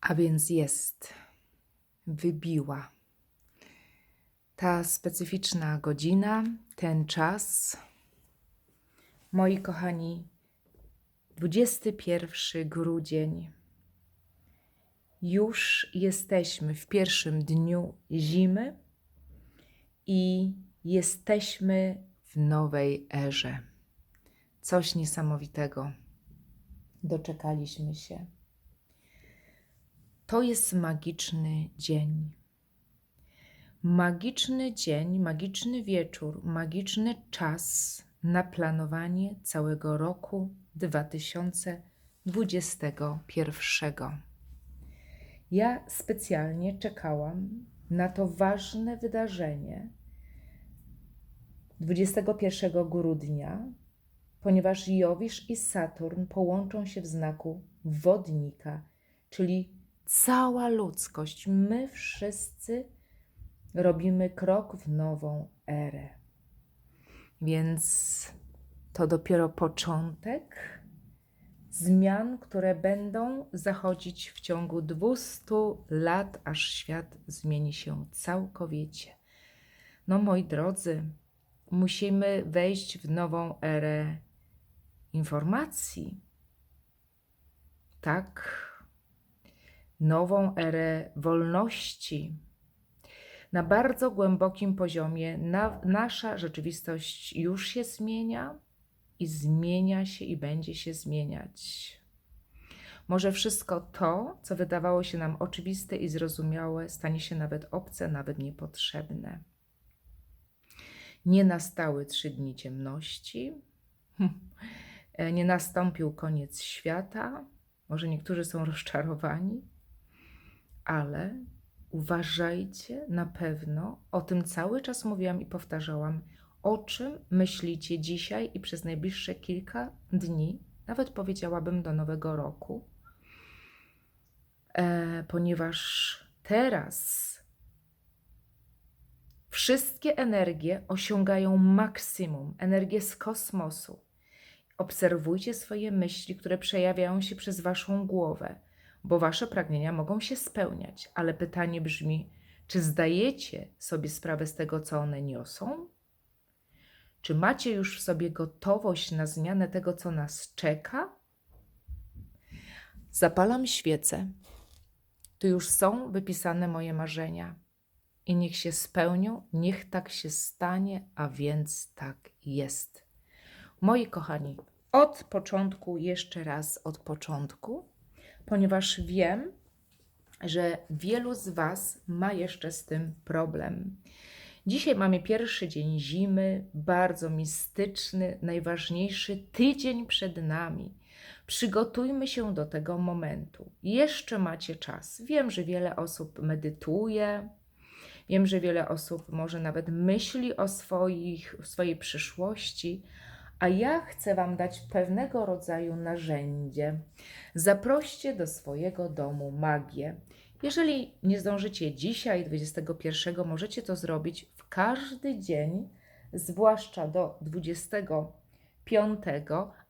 A więc jest, wybiła ta specyficzna godzina, ten czas. Moi kochani, 21 grudzień. Już jesteśmy w pierwszym dniu zimy i jesteśmy w nowej erze. Coś niesamowitego. Doczekaliśmy się. To jest magiczny dzień. Magiczny dzień, magiczny wieczór, magiczny czas na planowanie całego roku 2021. Ja specjalnie czekałam na to ważne wydarzenie 21 grudnia, ponieważ Jowisz i Saturn połączą się w znaku wodnika, czyli cała ludzkość, my wszyscy robimy krok w nową erę. Więc to dopiero początek zmian, które będą zachodzić w ciągu 200 lat, aż świat zmieni się całkowicie. No, moi drodzy, musimy wejść w nową erę informacji. Tak, nową erę wolności. Na bardzo głębokim poziomie na, nasza rzeczywistość już się zmienia i zmienia się i będzie się zmieniać. Może wszystko to, co wydawało się nam oczywiste i zrozumiałe, stanie się nawet obce, nawet niepotrzebne. Nie nastały trzy dni ciemności, nie nastąpił koniec świata. Może niektórzy są rozczarowani, ale uważajcie na pewno, o tym cały czas mówiłam i powtarzałam, o czym myślicie dzisiaj i przez najbliższe kilka dni, nawet powiedziałabym do nowego roku, e, ponieważ teraz wszystkie energie osiągają maksimum, energię z kosmosu. Obserwujcie swoje myśli, które przejawiają się przez waszą głowę bo wasze pragnienia mogą się spełniać, ale pytanie brzmi: czy zdajecie sobie sprawę z tego, co one niosą? Czy macie już w sobie gotowość na zmianę tego, co nas czeka? Zapalam świecę. Tu już są wypisane moje marzenia. I niech się spełnią, niech tak się stanie, a więc tak jest. Moi kochani, od początku, jeszcze raz od początku, ponieważ wiem, że wielu z Was ma jeszcze z tym problem. Dzisiaj mamy pierwszy dzień zimy, bardzo mistyczny, najważniejszy tydzień przed nami. Przygotujmy się do tego momentu. Jeszcze macie czas. Wiem, że wiele osób medytuje, wiem, że wiele osób może nawet myśli o swoich, swojej przyszłości, a ja chcę Wam dać pewnego rodzaju narzędzie. Zaproście do swojego domu magię. Jeżeli nie zdążycie dzisiaj, 21, możecie to zrobić w każdy dzień, zwłaszcza do 25,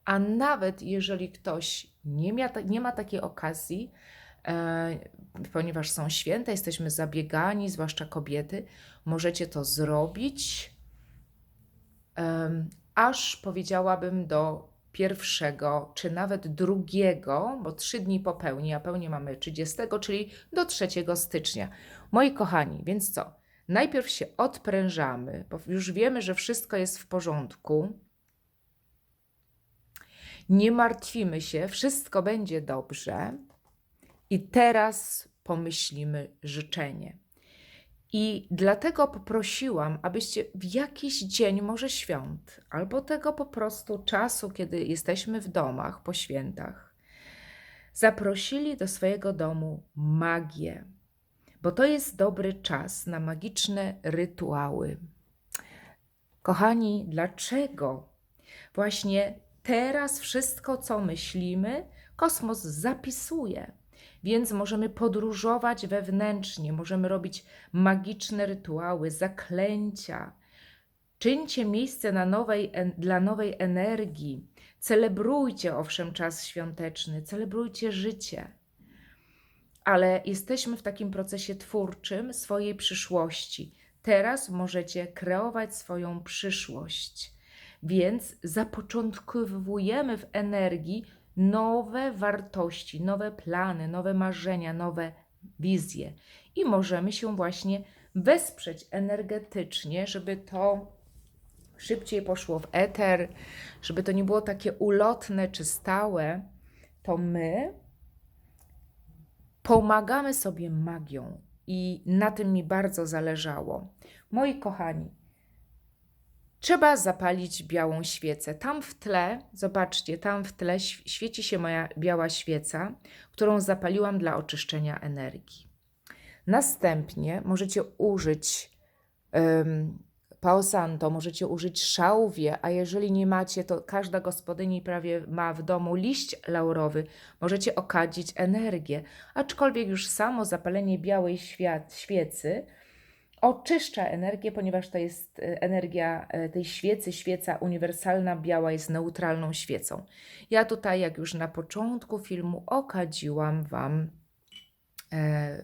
a nawet jeżeli ktoś nie ma, nie ma takiej okazji, e, ponieważ są święte, jesteśmy zabiegani, zwłaszcza kobiety, możecie to zrobić aż powiedziałabym do pierwszego, czy nawet drugiego, bo trzy dni po pełni, a pełnię mamy 30, czyli do 3 stycznia. Moi kochani, więc co? Najpierw się odprężamy, bo już wiemy, że wszystko jest w porządku. Nie martwimy się, wszystko będzie dobrze. I teraz pomyślimy życzenie. I dlatego poprosiłam, abyście w jakiś dzień, może świąt, albo tego po prostu czasu, kiedy jesteśmy w domach po świętach, zaprosili do swojego domu magię, bo to jest dobry czas na magiczne rytuały. Kochani, dlaczego właśnie teraz wszystko, co myślimy, kosmos zapisuje? Więc możemy podróżować wewnętrznie, możemy robić magiczne rytuały, zaklęcia. Czyńcie miejsce na nowej, dla nowej energii. Celebrujcie owszem czas świąteczny, celebrujcie życie. ale jesteśmy w takim procesie twórczym swojej przyszłości. Teraz możecie kreować swoją przyszłość. Więc zapoczątkowujemy w energii nowe wartości, nowe plany, nowe marzenia, nowe wizje. I możemy się właśnie wesprzeć energetycznie, żeby to szybciej poszło w eter, żeby to nie było takie ulotne czy stałe, to my pomagamy sobie magią i na tym mi bardzo zależało. Moi kochani, trzeba zapalić białą świecę. Tam w tle, zobaczcie, tam w tle św- świeci się moja biała świeca, którą zapaliłam dla oczyszczenia energii. Następnie możecie użyć um, Palo Santo, możecie użyć szałwie, a jeżeli nie macie, to każda gospodyni prawie ma w domu liść laurowy. Możecie okadzić energię, aczkolwiek już samo zapalenie białej świat, świecy oczyszcza energię, ponieważ to jest e, energia e, tej świecy, świeca uniwersalna, biała jest neutralną świecą. Ja tutaj, jak już na początku filmu, okadziłam Wam e,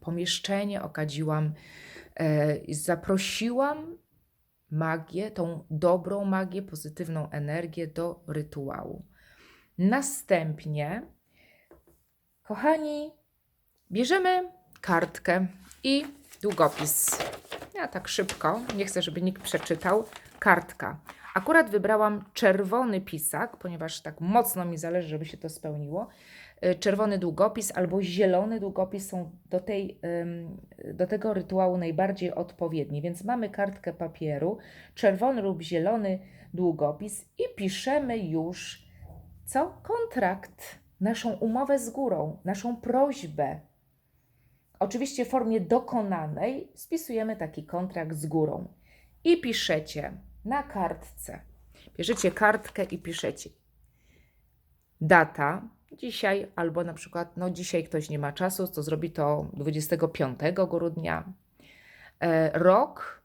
pomieszczenie, okadziłam, e, zaprosiłam magię, tą dobrą magię, pozytywną energię do rytuału. Następnie, kochani, bierzemy kartkę i długopis. Ja tak szybko, nie chcę, żeby nikt przeczytał. Kartka. Akurat wybrałam czerwony pisak, ponieważ tak mocno mi zależy, żeby się to spełniło. Y, Czerwony długopis albo zielony długopis są do, tej, do tego rytuału najbardziej odpowiedni. Więc mamy kartkę papieru, czerwony lub zielony długopis i piszemy już co? Kontrakt, naszą umowę z górą, naszą prośbę. Oczywiście w formie dokonanej spisujemy taki kontrakt z górą i piszecie na kartce. Bierzecie kartkę i piszecie data, dzisiaj, albo na przykład, no dzisiaj ktoś nie ma czasu, to zrobi to 25 grudnia. E, rok,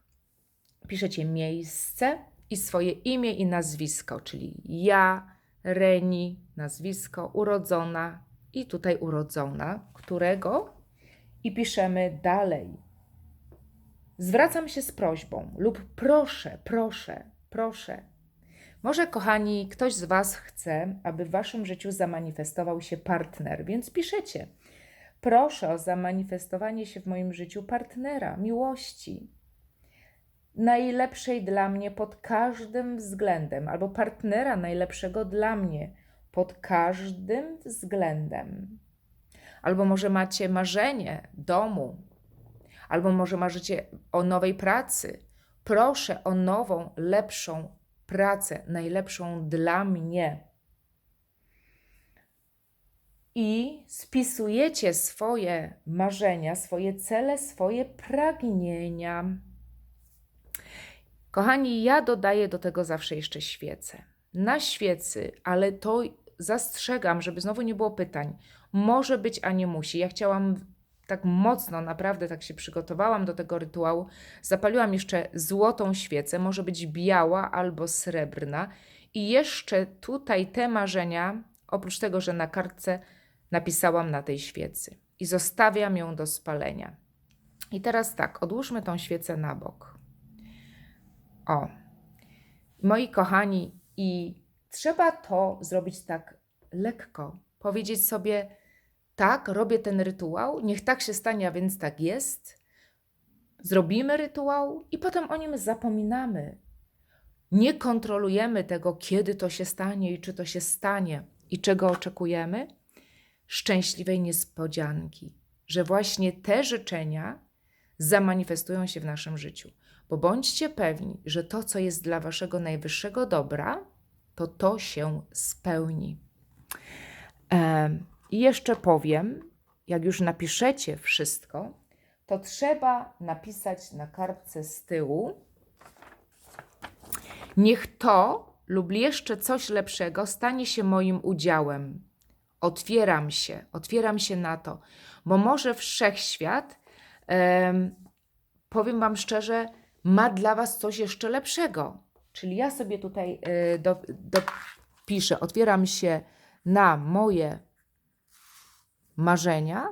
piszecie miejsce i swoje imię i nazwisko, czyli ja, Reni, nazwisko, urodzona i tutaj urodzona, którego i piszemy dalej. Zwracam się z prośbą lub proszę, proszę, proszę. Może, kochani, ktoś z Was chce, aby w Waszym życiu zamanifestował się partner, więc piszecie. Proszę o zamanifestowanie się w moim życiu partnera, miłości. Najlepszej dla mnie pod każdym względem, albo partnera najlepszego dla mnie pod każdym względem. Albo może macie marzenie domu, albo może marzycie o nowej pracy. Proszę o nową, lepszą pracę, najlepszą dla mnie. I spisujecie swoje marzenia, swoje cele, swoje pragnienia. Kochani, ja dodaję do tego zawsze jeszcze świecę. Na świecy, ale to zastrzegam, żeby znowu nie było pytań. Może być, a nie musi. Ja chciałam tak mocno, naprawdę tak się przygotowałam do tego rytuału. Zapaliłam jeszcze złotą świecę, może być biała albo srebrna. I jeszcze tutaj te marzenia, oprócz tego, że na kartce napisałam na tej świecy. I zostawiam ją do spalenia. I teraz tak, odłóżmy tą świecę na bok. O, moi kochani, i trzeba to zrobić tak lekko. Powiedzieć sobie, tak, robię ten rytuał, niech tak się stanie, a więc tak jest. Zrobimy rytuał i potem o nim zapominamy. Nie kontrolujemy tego, kiedy to się stanie i czy to się stanie i czego oczekujemy. Szczęśliwej niespodzianki, że właśnie te życzenia zamanifestują się w naszym życiu. Bo bądźcie pewni, że to, co jest dla waszego najwyższego dobra, to to się spełni. Em, I jeszcze powiem, jak już napiszecie wszystko, to trzeba napisać na kartce z tyłu. Niech to lub jeszcze coś lepszego stanie się moim udziałem. Otwieram się, otwieram się na to, bo może wszechświat, em, powiem Wam szczerze, ma dla Was coś jeszcze lepszego. Czyli ja sobie tutaj y, do, dopiszę, otwieram się na moje marzenia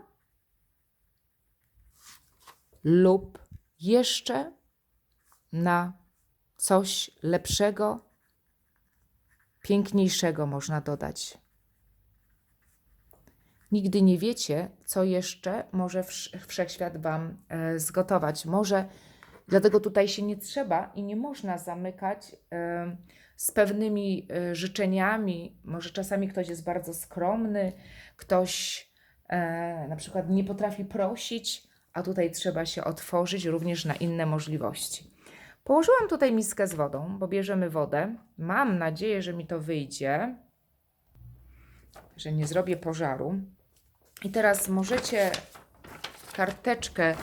lub jeszcze na coś lepszego, piękniejszego można dodać. Nigdy nie wiecie, co jeszcze może wsz- wszechświat Wam e, zgotować. Może dlatego tutaj się nie trzeba i nie można zamykać e, z pewnymi e, życzeniami. Może czasami ktoś jest bardzo skromny, ktoś e, na przykład nie potrafi prosić, a tutaj trzeba się otworzyć również na inne możliwości. Położyłam tutaj miskę z wodą, bo bierzemy wodę. Mam nadzieję, że mi to wyjdzie, że nie zrobię pożaru. I teraz możecie karteczkę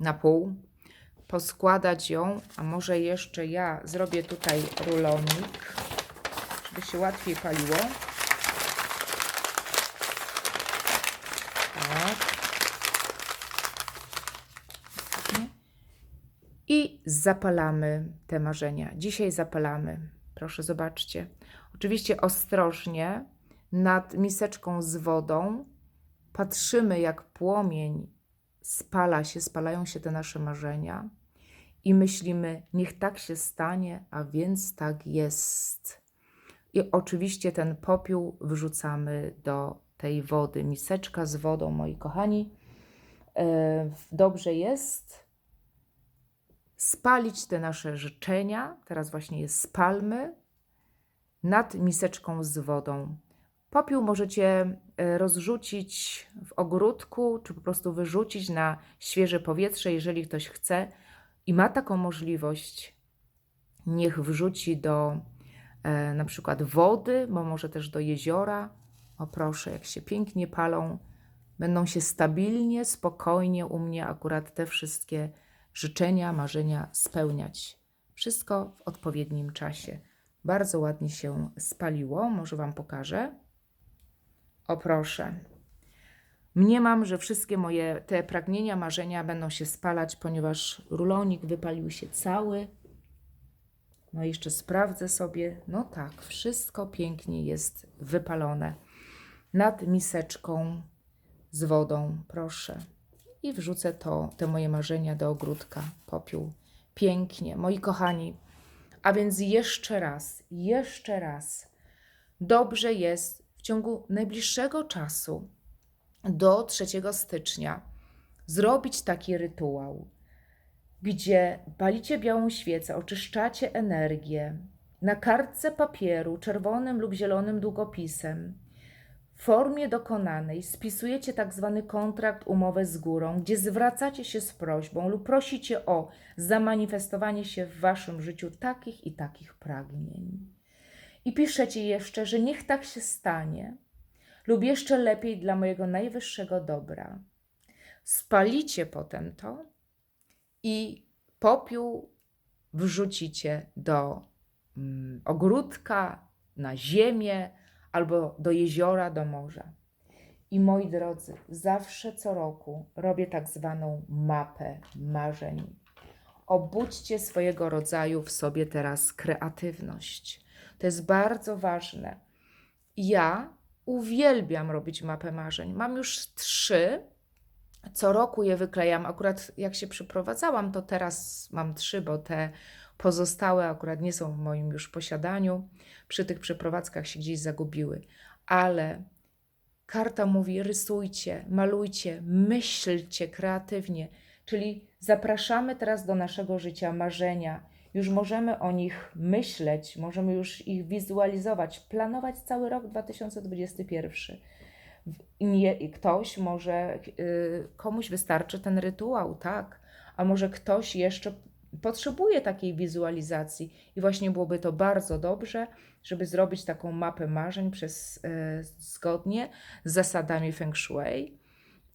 na pół, poskładać ją, a może jeszcze ja zrobię tutaj rulonik, żeby się łatwiej paliło. I zapalamy te marzenia. Dzisiaj zapalamy. Proszę, zobaczcie. Oczywiście ostrożnie nad miseczką z wodą patrzymy, jak płomień spala się, spalają się te nasze marzenia i myślimy, niech tak się stanie, a więc tak jest. I oczywiście ten popiół wrzucamy do tej wody. Miseczka z wodą, moi kochani. E, Dobrze jest spalić te nasze życzenia. Teraz właśnie je spalmy nad miseczką z wodą. Popiół możecie e, rozrzucić w ogródku, czy po prostu wyrzucić na świeże powietrze, jeżeli ktoś chce i ma taką możliwość. Niech wrzuci do e, na przykład wody, bo może też do jeziora. O proszę, jak się pięknie palą, będą się stabilnie, spokojnie u mnie akurat te wszystkie życzenia, marzenia spełniać. Wszystko w odpowiednim czasie. Bardzo ładnie się spaliło, może Wam pokażę. O proszę. Mniemam, że wszystkie moje te pragnienia, marzenia będą się spalać, ponieważ rulonik wypalił się cały. No jeszcze sprawdzę sobie. No tak, wszystko pięknie jest wypalone. Nad miseczką z wodą, proszę. I wrzucę to, te moje marzenia do ogródka, popiół. Pięknie, moi kochani. A więc jeszcze raz, jeszcze raz. Dobrze jest w ciągu najbliższego czasu do 3 stycznia zrobić taki rytuał, gdzie palicie białą świecę, oczyszczacie energię na kartce papieru czerwonym lub zielonym długopisem. Formie dokonanej spisujecie tak zwany kontrakt, umowę z górą, gdzie zwracacie się z prośbą lub prosicie o zamanifestowanie się w waszym życiu takich i takich pragnień. I piszecie jeszcze, że niech tak się stanie, lub jeszcze lepiej dla mojego najwyższego dobra. Spalicie potem to i popiół wrzucicie do mm, ogródka, na ziemię albo do jeziora, do morza. I moi drodzy, zawsze co roku robię tak zwaną mapę marzeń. Obudźcie swojego rodzaju w sobie teraz kreatywność. To jest bardzo ważne. Ja uwielbiam robić mapę marzeń. Mam już trzy. Co roku je wyklejam. Akurat jak się przeprowadzałam, to teraz mam trzy, bo te pozostałe akurat nie są w moim już posiadaniu. Przy tych przeprowadzkach się gdzieś zagubiły. Ale karta mówi: rysujcie, malujcie, myślcie kreatywnie. Czyli zapraszamy teraz do naszego życia marzenia. Już możemy o nich myśleć, możemy już ich wizualizować, planować cały rok 2021. Nie, ktoś może, y, komuś wystarczy ten rytuał, tak, a może ktoś jeszcze potrzebuje takiej wizualizacji i właśnie byłoby to bardzo dobrze, żeby zrobić taką mapę marzeń przez, y, zgodnie z zasadami Feng Shui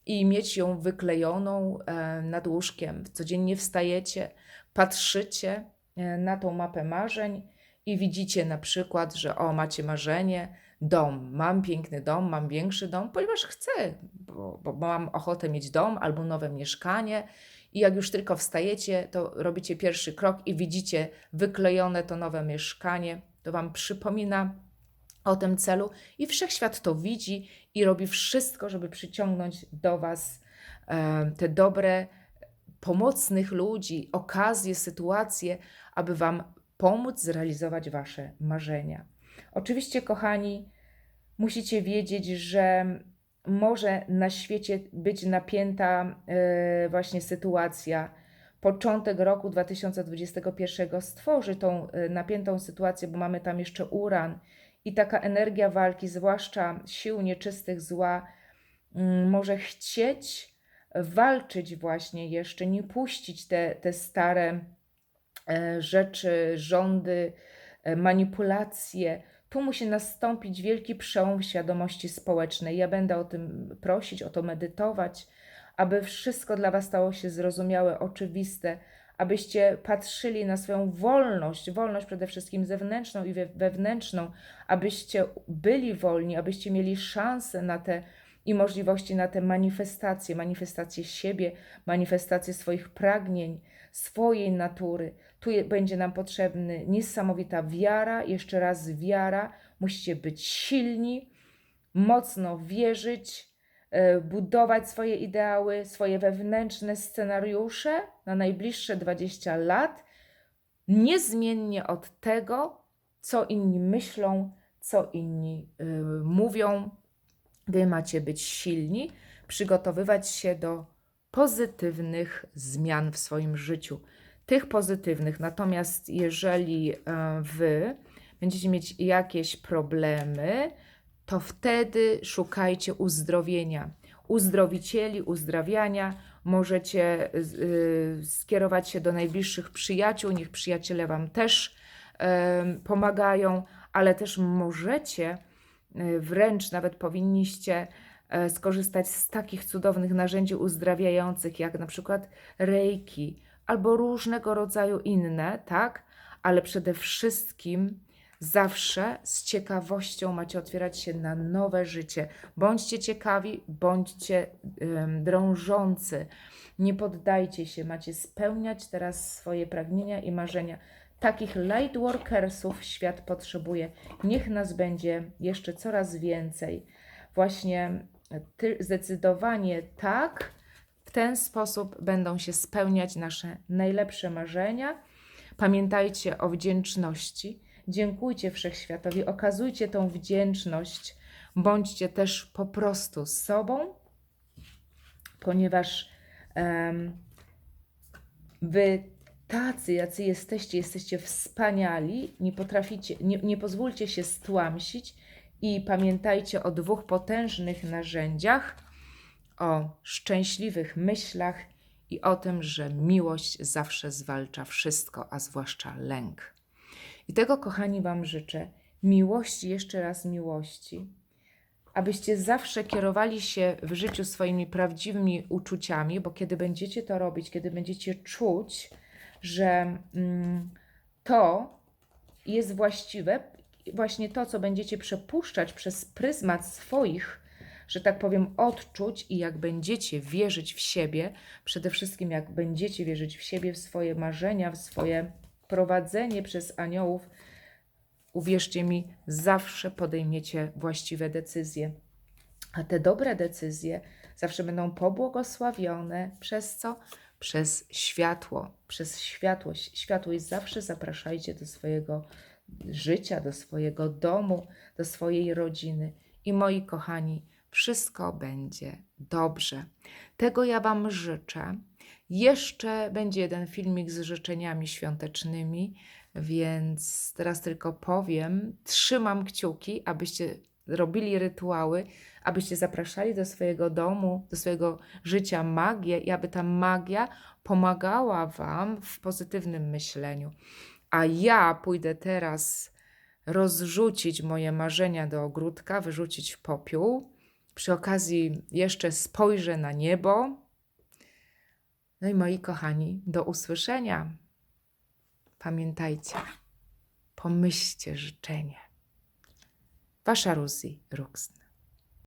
i mieć ją wyklejoną e, nad łóżkiem. Codziennie wstajecie, patrzycie e, na tą mapę marzeń i widzicie na przykład, że o, macie marzenie, dom, mam piękny dom, mam większy dom, ponieważ chcę, bo, bo mam ochotę mieć dom albo nowe mieszkanie. I jak już tylko wstajecie, to robicie pierwszy krok i widzicie wyklejone to nowe mieszkanie. To Wam przypomina o tym celu i wszechświat to widzi i robi wszystko, żeby przyciągnąć do Was e, te dobre, pomocnych ludzi, okazje, sytuacje, aby Wam pomóc zrealizować Wasze marzenia. Oczywiście, kochani, musicie wiedzieć, że może na świecie być napięta e, właśnie sytuacja. Początek roku 2021 stworzy tą e, napiętą sytuację, bo mamy tam jeszcze uran i taka energia walki, zwłaszcza sił nieczystych zła, mm, może chcieć walczyć właśnie jeszcze, nie puścić te, te stare e, rzeczy, rządy, manipulacje. Tu musi nastąpić wielki przełom świadomości społecznej. Ja będę o tym prosić, o to medytować, aby wszystko dla Was stało się zrozumiałe, oczywiste, abyście patrzyli na swoją wolność, wolność przede wszystkim zewnętrzną i wewnętrzną, abyście byli wolni, abyście mieli szansę na te i możliwości na te manifestacje, manifestacje siebie, manifestacje swoich pragnień, swojej natury. Tu będzie nam potrzebny niesamowita wiara, jeszcze raz wiara. Musicie być silni, mocno wierzyć, e, budować swoje ideały, swoje wewnętrzne scenariusze na najbliższe 20 lat, niezmiennie od tego, co inni myślą, co inni y, mówią. Wy macie być silni, przygotowywać się do pozytywnych zmian w swoim życiu. Tych pozytywnych. Natomiast jeżeli e, wy będziecie mieć jakieś problemy, to wtedy szukajcie uzdrowienia. Uzdrowicieli, uzdrawiania. Możecie y, skierować się do najbliższych przyjaciół, niech przyjaciele Wam też pomagają, ale też możecie, wręcz nawet powinniście e, skorzystać z takich cudownych narzędzi uzdrawiających, jak na przykład reiki albo różnego rodzaju inne, tak? Ale przede wszystkim zawsze z ciekawością macie otwierać się na nowe życie. Bądźcie ciekawi, bądźcie um, drążący. Nie poddajcie się, macie spełniać teraz swoje pragnienia i marzenia. Takich lightworkersów świat potrzebuje. Niech nas będzie jeszcze coraz więcej. Właśnie ty, zdecydowanie tak, w ten sposób będą się spełniać nasze najlepsze marzenia. Pamiętajcie o wdzięczności Dziękujcie wszechświatowi, okazujcie tą wdzięczność, bądźcie też po prostu sobą, ponieważ um, wy tacy, jacy jesteście, jesteście wspaniali, nie potraficie, nie, nie pozwólcie się stłamsić i pamiętajcie o dwóch potężnych narzędziach, o szczęśliwych myślach i o tym, że miłość zawsze zwalcza wszystko, a zwłaszcza lęk. I tego, kochani, Wam życzę. Miłości, jeszcze raz miłości. Abyście zawsze kierowali się w życiu swoimi prawdziwymi uczuciami, bo kiedy będziecie to robić, kiedy będziecie czuć, że mm, to jest właściwe, właśnie to, co będziecie przepuszczać przez pryzmat swoich, że tak powiem, odczuć i jak będziecie wierzyć w siebie, przede wszystkim jak będziecie wierzyć w siebie, w swoje marzenia, w swoje prowadzenie przez aniołów, uwierzcie mi, zawsze podejmiecie właściwe decyzje. A te dobre decyzje zawsze będą pobłogosławione przez co? Przez światło, przez światłość. Światłość zawsze zapraszajcie do swojego życia, do swojego domu, do swojej rodziny. I moi kochani, wszystko będzie dobrze. Tego ja Wam życzę. Jeszcze będzie jeden filmik z życzeniami świątecznymi, więc teraz tylko powiem, trzymam kciuki, abyście robili rytuały, abyście zapraszali do swojego domu, do swojego życia magię i aby ta magia pomagała Wam w pozytywnym myśleniu. A ja pójdę teraz rozrzucić moje marzenia do ogródka, wyrzucić popiół. Przy okazji jeszcze spojrzę na niebo, no i moi kochani, do usłyszenia. Pamiętajcie, pomyślcie życzenie. Wasza Ruzi Ruxn.